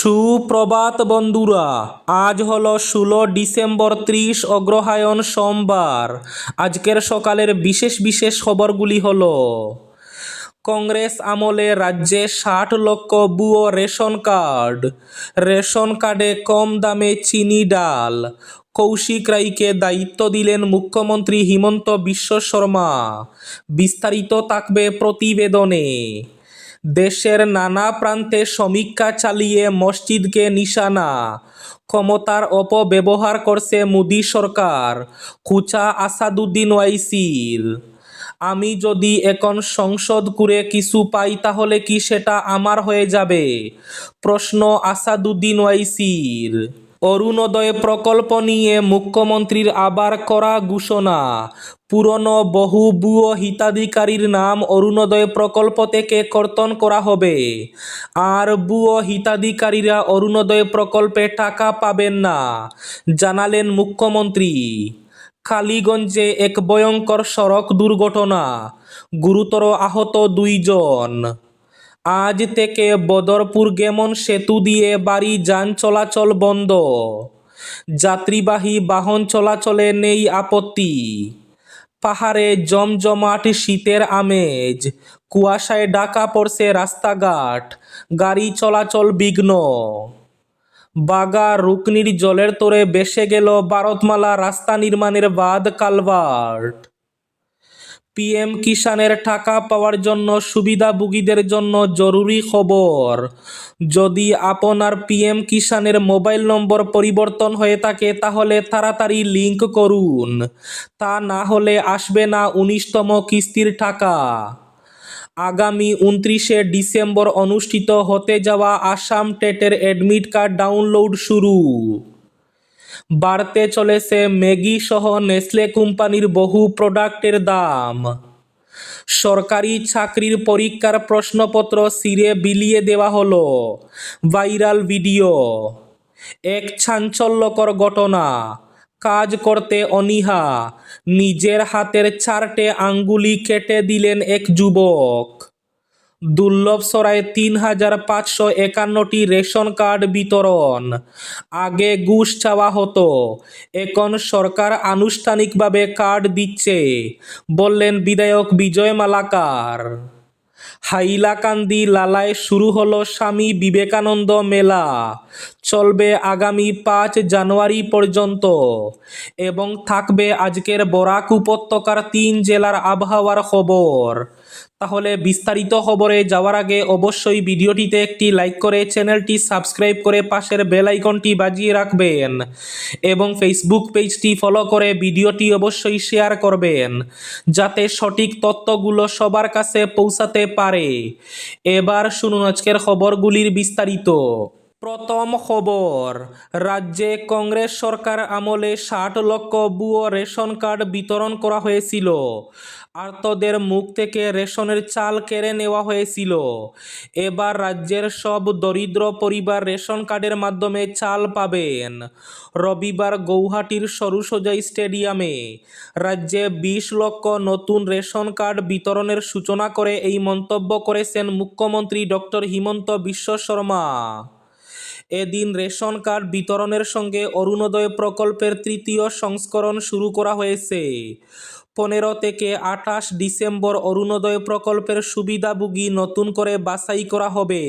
সুপ্রভাত বন্ধুরা, আজ হলো ষোলো ডিসেম্বর ত্রিশ অগ্রহায়ণ সোমবার। আজকের সকালের বিশেষ বিশেষ খবরগুলি হলো, কংগ্রেস আমলে রাজ্যে ষাট লক্ষ বুয়ো রেশন কার্ড, রেশন কার্ডে কম দামে চিনি ডাল, কৌশিক রায়কে দায়িত্ব দিলেন মুখ্যমন্ত্রী হিমন্ত বিশ্ব শর্মা। বিস্তারিত থাকবে প্রতিবেদনে। দেশের নানা প্রান্তে সমীক্ষা চালিয়ে মসজিদকে নিশানা। ক্ষমতার অপব্যবহার করছে মোদী সরকার কুচা আসাদুদ্দিন ওয়াইসির। আমি যদি এখন সংসদ করে কিছু পাই তাহলে কি সেটা আমার হয়ে যাবে? প্রশ্ন আসাদুদ্দিন ওয়াইসির। অরুণোদয় প্রকল্প নিয়ে মুখ্যমন্ত্রীর আবার করা ঘোষণা। পুরনো বহু ভুয়ো হিতাধিকারীর নাম অরুণোদয় প্রকল্প থেকে কর্তন করা হবে। আর ভুয়ো হিতাধিকারীরা অরুণোদয় প্রকল্পে টাকা পাবেন না, জানালেন মুখ্যমন্ত্রী। কালীগঞ্জে এক ভয়ঙ্কর সড়ক দুর্ঘটনা, গুরুতর আহত দুইজন। আজ থেকে বদরপুর গেমন সেতু দিয়ে বাড়ি যান চলাচল বন্ধ। যাত্রীবাহী বাহন চলাচলে নেই আপত্তি। পাহাড়ে জমজমাট শীতের আমেজ। কুয়াশায় ঢাকা পড়ছে রাস্তাঘাট। গাড়ি চলাচল বিঘ্ন। বাগা রুকনির জলের তোরে বেসে গেল ভারতমালা রাস্তা নির্মাণের বাদ কালভার্ট। পিএম কিষানের টাকা পাওয়ার জন্য সুবিধাভোগীদের জন্য জরুরি খবর। যদি আপনার পিএম কিষানের মোবাইল নম্বর পরিবর্তন হয়ে থাকে, তাহলে তাড়াতাড়ি লিংক করুন। তা না হলে আসবে না উনিশতম কিস্তির টাকা। আগামী উনত্রিশে ডিসেম্বর অনুষ্ঠিত হতে যাওয়া আসাম টেটের অ্যাডমিট কার্ড ডাউনলোড শুরু। বাড়তে চলেছে ম্যাগি সহ নেসলে কোম্পানির বহু প্রোডাক্টের দাম। সরকারি চাকরির পরীক্ষার প্রশ্নপত্র সিরে বিলিয়ে দেওয়া হলো। Viral video. এক চাঞ্চল্যকর ঘটনা। কাজ করতে অনীহা। নিজের হাতের চারটে আঙ্গুলি কেটে দিলেন এক যুবক। দুর্লভ সরায় তিন হাজার পাঁচশো একান্নটি রেশন কার্ড বিতরণ। আগে ঘুষ চাওয়া হতো। এখন সরকার আনুষ্ঠানিকভাবে কার্ড দিচ্ছে, বললেন বিধায়ক বিজয় মালাকার। হাইলাকান্দি লালায় শুরু হলো স্বামী বিবেকানন্দ মেলা। চলবে আগামী পাঁচ জানুয়ারি পর্যন্ত। এবং থাকবে আজকের বরাক উপত্যকার তিন জেলার আবহাওয়ার খবর। তাহলে বিস্তারিত খবরে যাওয়ার আগে অবশ্যই ভিডিওটিতে একটি লাইক করে চ্যানেলটি সাবস্ক্রাইব করে পাশের বেল আইকনটি বাজিয়ে রাখবেন এবং ফেসবুক পেজটি ফলো করে ভিডিওটি অবশ্যই শেয়ার করবেন, যাতে সঠিক তথ্যগুলো সবার কাছে পৌঁছাতে পারে। এবার শুনুন আজকের খবরগুলির বিস্তারিত। প্রথম খবর, রাজ্যে কংগ্রেস সরকার আমলে ষাট লক্ষ ভুয়ো রেশন কার্ড বিতরণ করা হয়েছিল। আর্তদের মুখ থেকে রেশনের চাল কেড়ে নেওয়া হয়েছিল। এবার রাজ্যের সব দরিদ্র পরিবার রেশন কার্ডের মাধ্যমে চাল পাবেন। রবিবার গৌহাটির সরুসজাই স্টেডিয়ামে রাজ্যে বিশ লক্ষ নতুন রেশন কার্ড বিতরণের সূচনা করে এই মন্তব্য করেছেন মুখ্যমন্ত্রী ডক্টর হিমন্ত বিশ্ব শর্মা। এদিন রেশন কার্ড বিতরণের সঙ্গে অরুণোদয় প্রকল্পের তৃতীয় সংস্করণ শুরু করা হয়েছে। পনেরো থেকে আঠাশ ডিসেম্বর অরুণোদয় প্রকল্পের সুবিধাভোগী নতুন করে বাছাই করা হবে।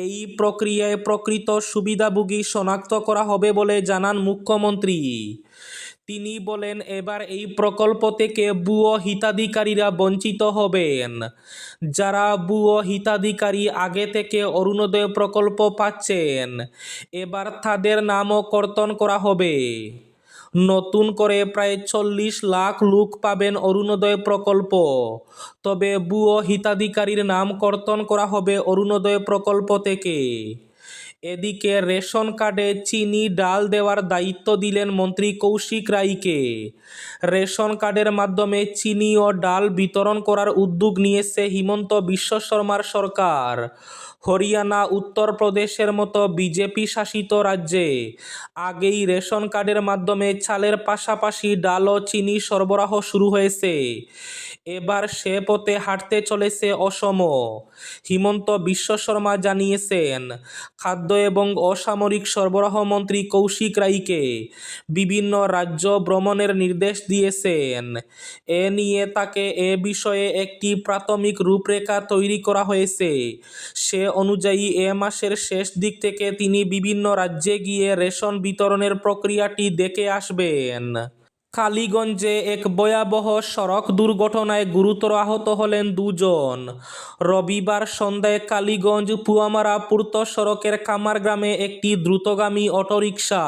এই প্রক্রিয়ায় প্রকৃত সুবিধাভোগী শনাক্ত করা হবে বলে জানান মুখ্যমন্ত্রী। তিনি বলেন, এবার এই প্রকল্প থেকে ভুয়ো হিতাধিকারীরা বঞ্চিত হবেন। যারা ভুয়ো হিতাধিকারী আগে থেকে অরুণোদয় প্রকল্প পাচ্ছেন, এবার তাদের নামও কর্তন করা হবে। নতুন করে প্রায় চল্লিশ লাখ লোক পাবেন অরুণোদয় প্রকল্প। তবে ভুয়ো হিতাধিকারীর নাম কর্তন করা হবে অরুণোদয় প্রকল্প থেকে। এদিকে রেশন কার্ডে চিনি, ডাল দেওয়ার দায়িত্ব দিলেন মন্ত্রী কৌশিক রায়কে। রেশন কার্ডের মাধ্যমে চিনি ও ডাল বিতরণ করার উদ্যোগ নিয়েছে হিমন্ত বিশ্ব শর্মার সরকার। হরিয়ানা উত্তরপ্রদেশের মতো বিজেপি শাসিত রাজ্যে আগেই রেশন কার্ডের মাধ্যমে চালের পাশাপাশি ডাল ও চিনি সরবরাহ শুরু হয়েছে। এবার সে পথে হাঁটতে চলেছে অসম। হিমন্ত বিশ্ব শর্মা জানিয়েছেন, খাদ্য এবং অসামরিক সরবরাহ মন্ত্রী কৌশিক রায়কে বিভিন্ন রাজ্য ভ্রমণের নির্দেশ দিয়েছেন। এ নিয়ে তাকে এ বিষয়ে একটি প্রাথমিক রূপরেখা তৈরি করা হয়েছে। সে অনুযায়ী এ মাসের শেষ দিক থেকে তিনি বিভিন্ন রাজ্যে গিয়ে রেশন বিতরণের প্রক্রিয়াটি দেখে আসবেন। কালীগঞ্জে এক ভয়াবহ সড়ক দুর্ঘটনায় গুরুতর আহত হলেন দুজন। রবিবার সন্ধ্যায় কালীগঞ্জ পুয়ামারা পূর্ত সড়কের কামার গ্রামে একটি দ্রুতগামী অটোরিকশা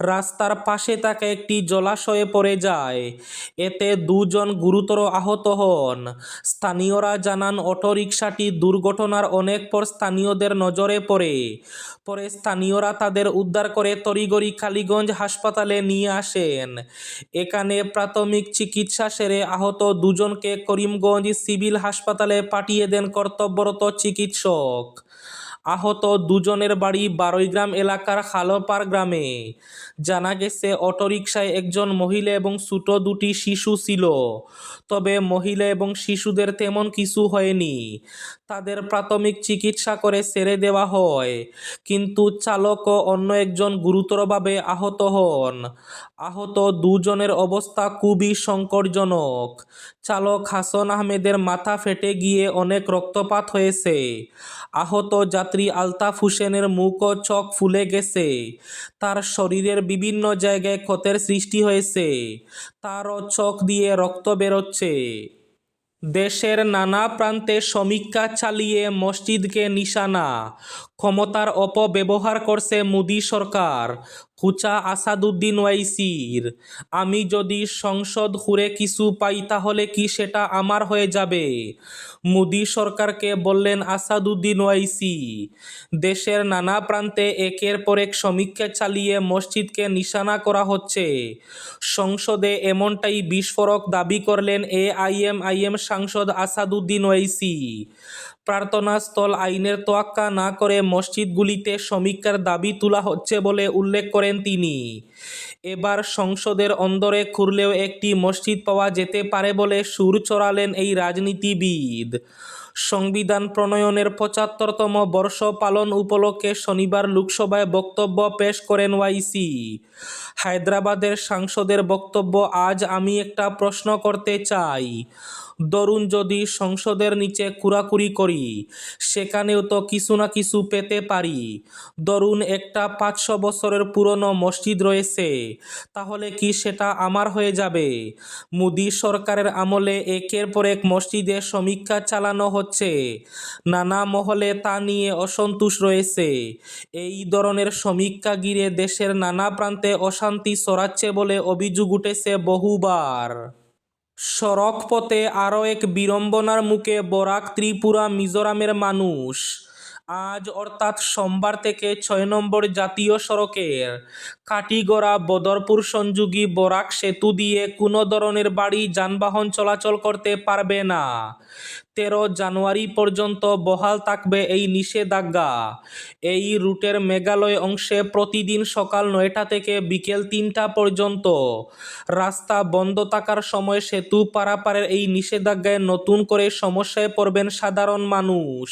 রাস্তার পাশে থাকা একটি জলাশয়ে পড়ে যায়। এতে দুজন গুরুতর আহত হন। স্থানীয়রা জানান, অটোরিকশাটি দুর্ঘটনার অনেক পর স্থানীয়দের নজরে পড়ে। পরে স্থানীয়রা তাদের উদ্ধার করে তরিগরি কালীগঞ্জ হাসপাতালে নিয়ে আসেন। এখানে প্রাথমিক চিকিৎসা সেরে আহত দুজনকে করিমগঞ্জ সিভিল হাসপাতালে পাঠিয়ে দেন কর্তব্যরত চিকিৎসক। আহত দুজনের বাড়ি বারৈগ্রাম এলাকার খালপাড় গ্রামে। জানা গেছে, অটোরিকশায় একজন মহিলা এবং ছোট দুটি শিশু ছিল। তবে মহিলা এবং শিশুদের তেমন কিছু হয়নি। তাদের প্রাথমিক চিকিৎসা করে ছেড়ে দেওয়া হয়। কিন্তু চালক ও অন্য একজন গুরুতরভাবে আহত হন। আহত দুজনের অবস্থা খুবই সংকটজনক। চালক হাসন আহমেদের মাথা ফেটে গিয়ে অনেক রক্তপাত হয়েছে। আহত যাত্রী আলতাফ হোসেনের মুখ ও চোখ ফুলে গেছে। তার শরীরের বিভিন্ন জায়গায় ক্ষতের সৃষ্টি হয়েছে। তারও চোখ দিয়ে রক্ত বেরোচ্ছে। দেশের নানা প্রান্তে সমীক্ষা চালিয়ে মসজিদকে নিশানা। ক্ষমতার অপব্যবহার করছে মোদী সরকার। কুচা আসাদুদ্দিন ওয়াইসির। আমি যদি সংসদ হুরে কিছু পাই তাহলে কি সেটা আমার হয়ে যাবে? মোদী সরকারকে বললেন আসাদুদ্দিন ওয়াইসি। দেশের নানা প্রান্তে একের পর এক সমীক্ষা চালিয়ে মসজিদকে নিশানা করা হচ্ছে। সংসদে এমনটাই বিস্ফোরক দাবি করলেন A I M I M সাংসদ আসাদুদ্দিন ওয়াইসি। প্রার্থনা স্থল আইনের তোয়াক্কা না করে মসজিদগুলিতে সমীক্ষার দাবি তোলা হচ্ছে বলে উল্লেখ করেন তিনি। এবার সংসদের অন্দরে খুঁড়লেও একটি মসজিদ পাওয়া যেতে পারে বলে সুর চড়ালেন এই রাজনীতিবিদ। সংবিধান প্রণয়নের পঁচাত্তরতম বর্ষ পালন উপলক্ষে শনিবার লোকসভায় বক্তব্য পেশ করেন ওয়াইসি। হায়দ্রাবাদের সাংসদের বক্তব্য, আজ আমি একটা প্রশ্ন করতে চাই। দরুন যদি সংসদের নিচে কুড়াকুড়ি করি, সেখানেও তো কিছু না কিছু পেতে পারি। দরুন একটা পাঁচশো বছরের পুরনো মসজিদ রয়েছে, তাহলে কি সেটা আমার হয়ে যাবে? মোদী সরকারের আমলে একের পর এক মসজিদে সমীক্ষা চালানো হচ্ছে। নানা মহলে তা নিয়ে অসন্তোষ রয়েছে। এই ধরনের সমীক্ষা ঘিরে দেশের নানা প্রান্তে অশান্তি ছড়াচ্ছে বলে অভিযোগ উঠেছে বহুবার। সড়ক পথে আরও এক বিড়ম্বনার মুখে বরাক ত্রিপুরা মিজোরামের মানুষ। আজ অর্থাৎ সোমবার থেকে ছয় নম্বর জাতীয় সড়কের কাটিগড়া বদরপুর সংযোগী বরাক সেতু দিয়ে কোনো ধরনের বাড়ি, যানবাহন চলাচল করতে পারবে না। তেরো জানুয়ারি পর্যন্ত বহাল থাকবে এই নিষেধাজ্ঞা। এই রুটের মেঘালয় অংশে প্রতিদিন সকাল নয়টা থেকে বিকেল তিনটা পর্যন্ত রাস্তা বন্ধ থাকার সময় সেতু পারাপারের এই নিষেধাজ্ঞায় নতুন করে সমস্যায় পড়বেন সাধারণ মানুষ।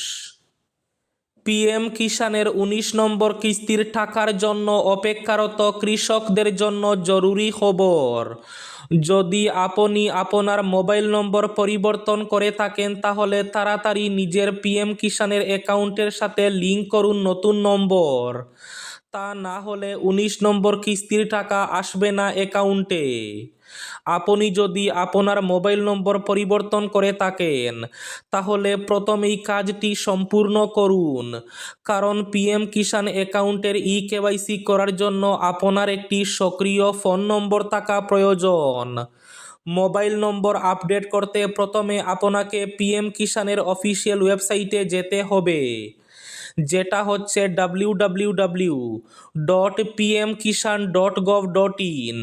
পিএম কিষানের উনিশ নম্বর কিস্তির টাকার জন্য অপেক্ষারত কৃষকদের জন্য জরুরি খবর। যদি আপনি আপনার মোবাইল নম্বর পরিবর্তন করে থাকেন, তাহলে তাড়াতাড়ি নিজের পিএম কিষানের অ্যাকাউন্টের সাথে লিঙ্ক করুন নতুন নম্বর। তা না হলে উনিশ নম্বর কিস্তির টাকা আসবে না অ্যাকাউন্টে। আপনি যদি আপনার মোবাইল নম্বর পরিবর্তন করে থাকেন, তাহলে প্রথমেই কাজটি সম্পূর্ণ করুন। কারণ পিএম কিষাণ অ্যাকাউন্টের ই কেওয়াইসি করার জন্য আপনার একটি সক্রিয় ফোন নম্বর থাকা প্রয়োজন। মোবাইল নম্বর আপডেট করতে প্রথমে আপনাকে পিএম কিষাণের অফিসিয়াল ওয়েবসাইটে যেতে হবে। যেটা হচ্ছে W W dot PM Kisan dot gov dot in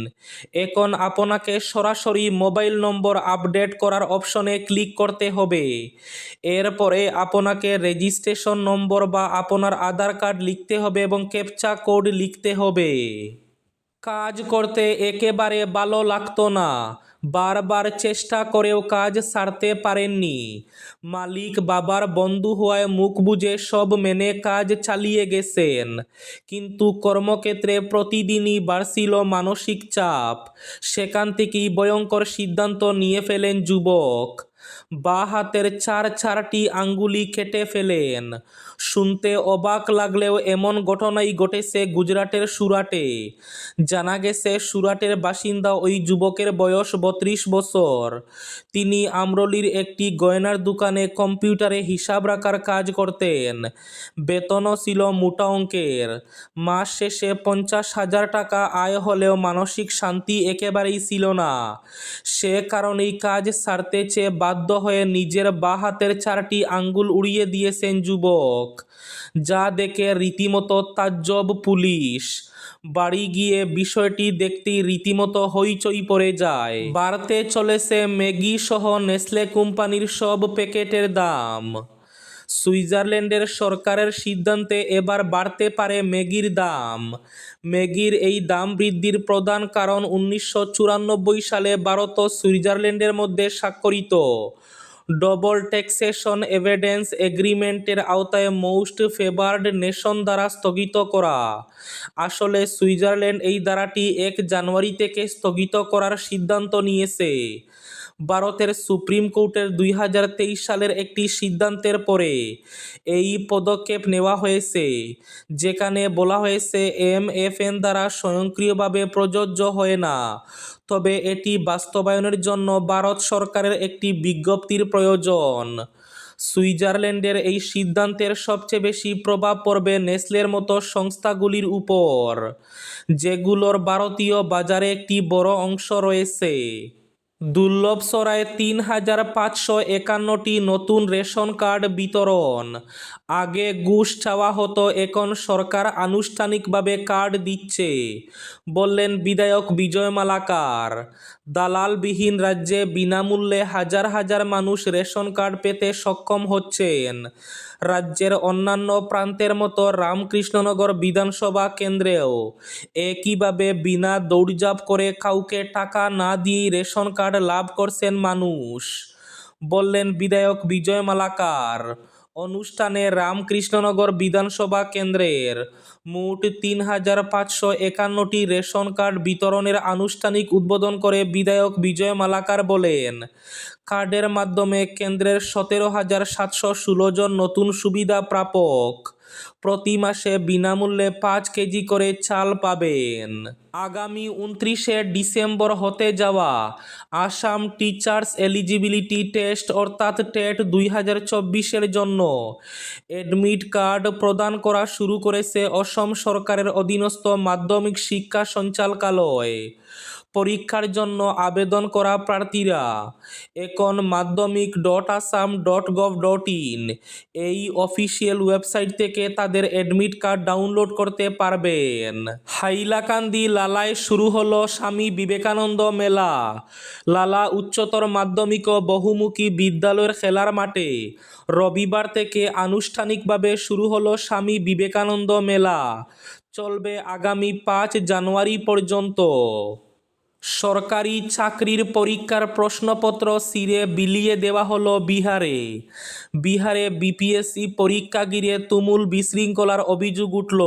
এখন আপনাকে সরাসরি মোবাইল নম্বর আপডেট করার অপশনে ক্লিক করতে হবে। এরপরে আপনাকে রেজিস্ট্রেশন নম্বর বা আপনার আধার কার্ড লিখতে হবে এবং ক্যাপচা কোড লিখতে হবে। কাজ করতে একেবারে ভালো লাগতো না। বারবার চেষ্টা করেও কাজ সারতে পারেননি। মালিক বাবার বন্ধু হওয়ায় মুখ বুজে সব মেনে কাজ চালিয়ে গেছেন। কিন্তু কর্মক্ষেত্রে প্রতিদিনই বাড়ছিল মানসিক চাপ। সেখান থেকেই ভয়ঙ্কর সিদ্ধান্ত নিয়ে ফেলেন যুবক। বা হাতের চার চারটি আঙ্গুলি কেটে ফেলেন। শুনতে অবাক লাগলেও এমন ঘটনাই ঘটেছে গুজরাটের সুরাটে। জানা গেছে, সুরাটের বাসিন্দা ওই যুবকের বয়স বত্রিশ বছর। তিনি আমরলির একটি গয়নার দোকানে কম্পিউটারে হিসাব রাখার কাজ করতেন। বেতনও ছিল মোটা অঙ্কের। মাস শেষে পঞ্চাশ হাজার টাকা আয় হলেও মানসিক শান্তি একেবারেই ছিল না। সে কারণেই কাজ সারতে চেয়ে বাধ্য হয়ে নিজের বা হাতের চারটি আঙ্গুল উড়িয়ে দিয়েছেন যুবক। যা দেখে রীতিমতো তাজ্জব পুলিশ। বাড়ি গিয়ে বিষয়টি দেখতে রীতিমতো হইচই পড়ে যায়। বাড়তে চলেছে ম্যাগি সহ নেসলে কোম্পানির সব প্যাকেটের দাম। সুইজারল্যান্ডের সরকারের সিদ্ধান্তে এবার বাড়তে পারে ম্যাগির দাম। ম্যাগির এই দাম বৃদ্ধির প্রধান কারণ উনিশশো চুরানব্বই সালে ভারত ও সুইজারল্যান্ডের মধ্যে স্বাক্ষরিত। ডবল ট্যাক্সেশন এভিডেন্স এগ্রিমেন্টের আওতায় মোস্ট ফেভার্ড নেশন দ্বারা স্থগিত করা। আসলে সুইজারল্যান্ড এই ধারাটি এক জানুয়ারি থেকে স্থগিত করার সিদ্ধান্ত নিয়েছে। ভারতের সুপ্রিম কোর্টের দুই হাজার তেইশ সালের একটি সিদ্ধান্তের পরে এই পদক্ষেপ নেওয়া হয়েছে, যেখানে বলা হয়েছে এম এফ এন দ্বারা স্বয়ংক্রিয়ভাবে প্রযোজ্য হয় না। তবে এটি বাস্তবায়নের জন্য ভারত সরকারের একটি বিজ্ঞপ্তির প্রয়োজন। সুইজারল্যান্ডের এই সিদ্ধান্তের সবচেয়ে বেশি প্রভাব পড়বে নেসলের মতো সংস্থাগুলির উপর, যেগুলোর ভারতীয় বাজারে একটি বড় অংশ রয়েছে। দুর্লভ সরায় তিন হাজার পাঁচশো একান্নটি নতুন রেশন কার্ড বিতরণ। আগে ঘুষ চাওয়া হতো, এখন সরকার আনুষ্ঠানিকভাবে কার্ড দিচ্ছে। বললেন বিধায়ক বিজয় মালাকার, দালালবিহীন রাজ্যে বিনামূল্যে হাজার হাজার মানুষ রেশন কার্ড পেতে সক্ষম হচ্ছেন। রাজ্যের অন্যান্য প্রান্তের মতো রামকৃষ্ণনগর বিধানসভা কেন্দ্রেও একইভাবে বিনা দৌড়জাপ করে কাউকে টাকা না দিয়েই রেশন কার্ড লাভ করছেন মানুষ। বললেন বিধায়ক বিজয় মালাকার অনুষ্ঠানে রামকৃষ্ণনগর বিধানসভা কেন্দ্রের মোট তিন হাজার পাঁচশো একান্নটি রেশন কার্ড বিতরণের আনুষ্ঠানিক উদ্বোধন করে বিধায়ক বিজয় মালাকার বলেন, কার্ডের মাধ্যমে কেন্দ্রের সতেরো হাজার সাতশো ষোলো জন নতুন সুবিধা প্রাপক প্রতি মাসে বিনামূল্যে পাঁচ কেজি করে চাল পাবেন। আগামী উনত্রিশে ডিসেম্বর হতে যাওয়া আসাম টিচার্স এলিজিবিলিটি টেস্ট অর্থাৎ টেট দুই হাজার চব্বিশের জন্য অ্যাডমিট কার্ড প্রদান করা শুরু করেছে অসম সরকারের অধীনস্থ মাধ্যমিক শিক্ষা সঞ্চালকালয়। পরীক্ষার জন্য আবেদন করা প্রার্থীরা, এখন Madhyamik dot Assam dot gov dot in, এই অফিসিয়াল ওয়েবসাইট থেকে তাদের অ্যাডমিট কার্ড ডাউনলোড করতে পারবেন। হাইলাকান্দি লালায় শুরু হলো স্বামী বিবেকানন্দ মেলা। লালা উচ্চতর মাধ্যমিক ও বহুমুখী বিদ্যালয়ের খেলার মাঠে। রবিবার থেকে আনুষ্ঠানিকভাবে শুরু হলো স্বামী বিবেকানন্দ মেলা। চলবে আগামী পাঁচ জানুয়ারি পর্যন্ত। সরকারি চাকরির পরীক্ষার প্রশ্নপত্র সিরে বিলিয়ে দেওয়া হলো বিহারে। বিহারে বিপিএসসি পরীক্ষা গিরে তুমুল বিশৃঙ্খলার অভিযোগ উঠল।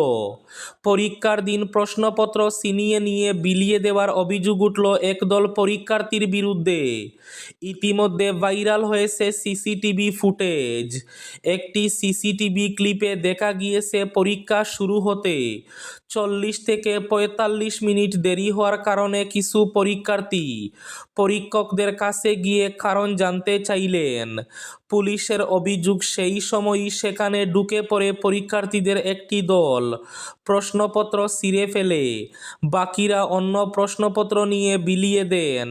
পরীক্ষার দিন প্রশ্নপত্র ছিনিয়ে নিয়ে বিলিয়ে দেওয়ার অভিযোগ উঠল একদল পরীক্ষার্থীর বিরুদ্ধে। ইতিমধ্যে ভাইরাল হয়েছে সিসিটিভি ফুটেজ। একটি সিসিটিভি ক্লিপে দেখা গিয়েছে পরীক্ষা শুরু হতে। চল্লিশ থেকে পঁয়তাল্লিশ মিনিট দেরি হওয়ার কারণে কিছু পরীক্ষার্থী পরীক্ষকদের কাছে গিয়ে কারণ জানতে চাইলেন। পুলিশের অভিযোগ সেই সময়ই সেখানে ঢুকে পড়ে পরীক্ষার্থীদের একটি দল। প্রশ্নপত্র ছিঁড়ে ফেলে। বাকিরা অন্য প্রশ্নপত্র নিয়ে বিলিয়ে দেন।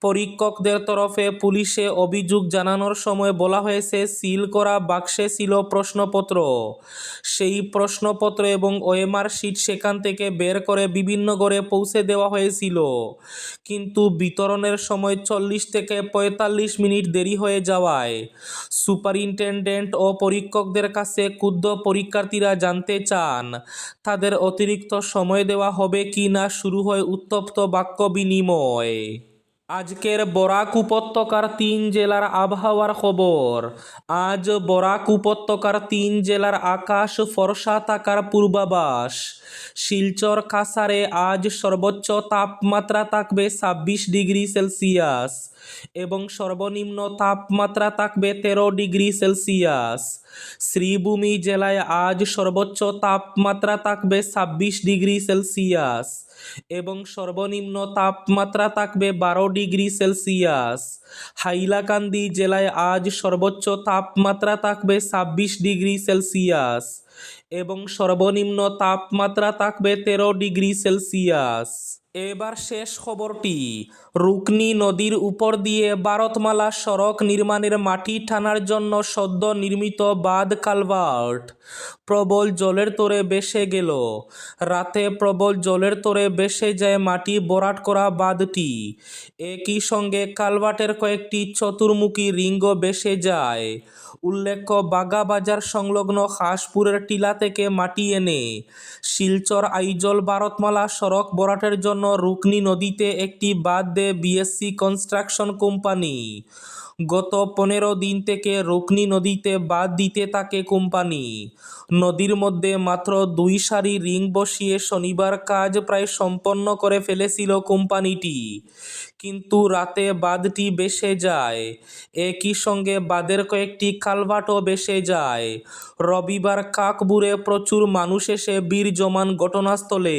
পরীক্ষকদের তরফে পুলিশে অভিযোগ জানানোর সময় বলা হয়েছে, সিল করা বাক্সে ছিল প্রশ্নপত্র। সেই প্রশ্নপত্র এবং ওএমআর শিট সেখান থেকে বের করে বিভিন্ন ঘরে পৌঁছে দেওয়া হয়েছিল। কিন্তু বিতরণের সময় চল্লিশ থেকে পঁয়তাল্লিশ মিনিট দেরি হয়ে যাওয়ায় সুপারিনটেন্ডেন্ট ও পরীক্ষকদের কাছে ক্ষুদ্র পরীক্ষার্থীরা জানতে চান, তাদের অতিরিক্ত সময় দেওয়া হবে কি না শুরু হয় উত্তপ্ত বাক্য বিনিময়। আজকের বরাক উপত্যকার তিন জেলার আবহাওয়ার খবর। আজ বরাক উপত্যকার তিন জেলার আকাশ ফরসা থাকার পূর্বাভাস। শিলচর কাসারে আজ সর্বোচ্চ তাপমাত্রা থাকবে ছাব্বিশ ডিগ্রি সেলসিয়াস। এবং সর্বনিম্ন তাপমাত্রা থাকবে তেরো ডিগ্রি সেলসিয়াস। শ্রীভূমি জেলায় আজ সর্বোচ্চ তাপমাত্রা থাকবে ছাব্বিশ ডিগ্রি সেলসিয়াস এবং সর্বনিম্ন তাপমাত্রা থাকবে বারো ডিগ্রি সেলসিয়াস। হাইলাকান্দি জেলায় আজ সর্বোচ্চ তাপমাত্রা থাকবে ছাব্বিশ ডিগ্রি সেলসিয়াস এবং সর্বনিম্ন তাপমাত্রা থাকবে তেরো ডিগ্রি সেলসিয়াস। এবার শেষ খবরটি। রুকনি নদীর উপর দিয়ে ভারতমালা সড়ক নির্মাণের মাটি টানার জন্য সদ্য নির্মিত বাঁধ কালভার্ট। প্রবল জলের তোরে বেসে গেল। রাতে প্রবল জলের তোরে বেসে যায় মাটি বরাট করা বাঁধটি। একই সঙ্গে কালভার্টের কয়েকটি চতুর্মুখী রিঙ্গও বেসে যায়। উল্লেখ্য, বাগাবাজার সংলগ্ন হাঁসপুরের টিলা থেকে মাটি এনে শিলচর আইজল ভারতমালা সড়ক বরাটের জন্য রুকনি নদীতে একটি বাঁধ দেয় বিএসসি কনস্ট্রাকশন কোম্পানি গত পনেরো দিন থেকে রুকনি নদীতে বাঁধ দিতে থাকে কোম্পানি। নদীর মধ্যে মাত্র দুই সারি রিং বসিয়ে শনিবার কাজ প্রায় সম্পন্ন করে ফেলেছিল কোম্পানিটি। কিন্তু রাতে বাঁধটি বেসে যায়। একই সঙ্গে বাঁধের কয়েকটি কালভার্টও বেসে যায়। রবিবার কাকবুরে প্রচুর মানুষ এসে বীর জমান ঘটনাস্থলে